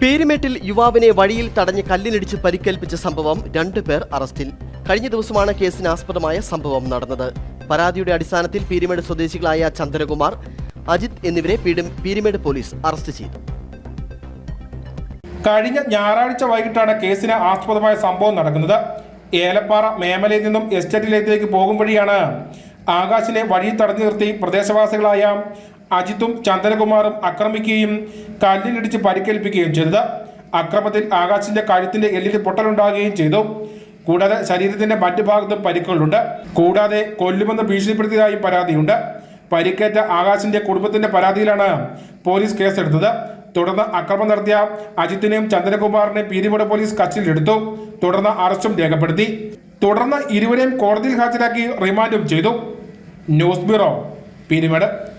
പേരുമേട്ടിൽ യുവാവിനെ വഴിയിൽ തടഞ്ഞ് കല്ലിനിടിച്ച് പരിക്കേൽപ്പിച്ച സംഭവം രണ്ടുപേർ അറസ്റ്റിൽ. കഴിഞ്ഞ ദിവസമാണ് കേസിന് ആസ്പദമായ സംഭവം നടന്നത്. പരാതിയുടെ അടിസ്ഥാനത്തിൽ പീരുമേട് സ്വദേശികളായ ചന്ദ്രകുമാർ അജിത് എന്നിവരെ പീരിമേട് പോലീസ് അറസ്റ്റ് ചെയ്തു. കഴിഞ്ഞ ഞായറാഴ്ച വൈകിട്ടാണ് കേസിന് ആസ്പദമായ സംഭവം നടക്കുന്നത്. ഏലപ്പാറ മേമലയിൽ നിന്നും എസ്റ്റേറ്റിലേക്ക് പോകും വഴിയാണ് ആകാശിനെ വഴി തടഞ്ഞു നിർത്തി പ്രദേശവാസികളായ അജിത്തും ചന്ദനകുമാറും ആക്രമിക്കുകയും കല്ലിലിടിച്ച് പരിക്കേൽപ്പിക്കുകയും ചെയ്തത്. അക്രമത്തിൽ ആകാശിന്റെ കഴുത്തിന്റെ എല്ലിൽ പൊട്ടലുണ്ടാകുകയും ചെയ്തു. കൂടാതെ ശരീരത്തിന്റെ മറ്റു ഭാഗത്തും പരിക്കുകളുണ്ട്. കൂടാതെ കൊല്ലുമെന്ന് ഭീഷണിപ്പെടുത്തിയതായും പരാതിയുണ്ട്. പരിക്കേറ്റ ആകാശിന്റെ കുടുംബത്തിന്റെ പരാതിയിലാണ് പോലീസ് കേസെടുത്തത്. തുടർന്ന് അക്രമം നടത്തിയ അജിത്തിനെയും ചന്ദ്രകുമാറിനെയും പീരിമുട പോലീസ് കസ്റ്റഡിയിലെടുത്തു. തുടർന്ന് അറസ്റ്റും രേഖപ്പെടുത്തി. തുടർന്ന് ഇരുവരെയും കോടതിയിൽ ഹാജരാക്കി റിമാൻഡും ചെയ്തു. News bureau Peermade.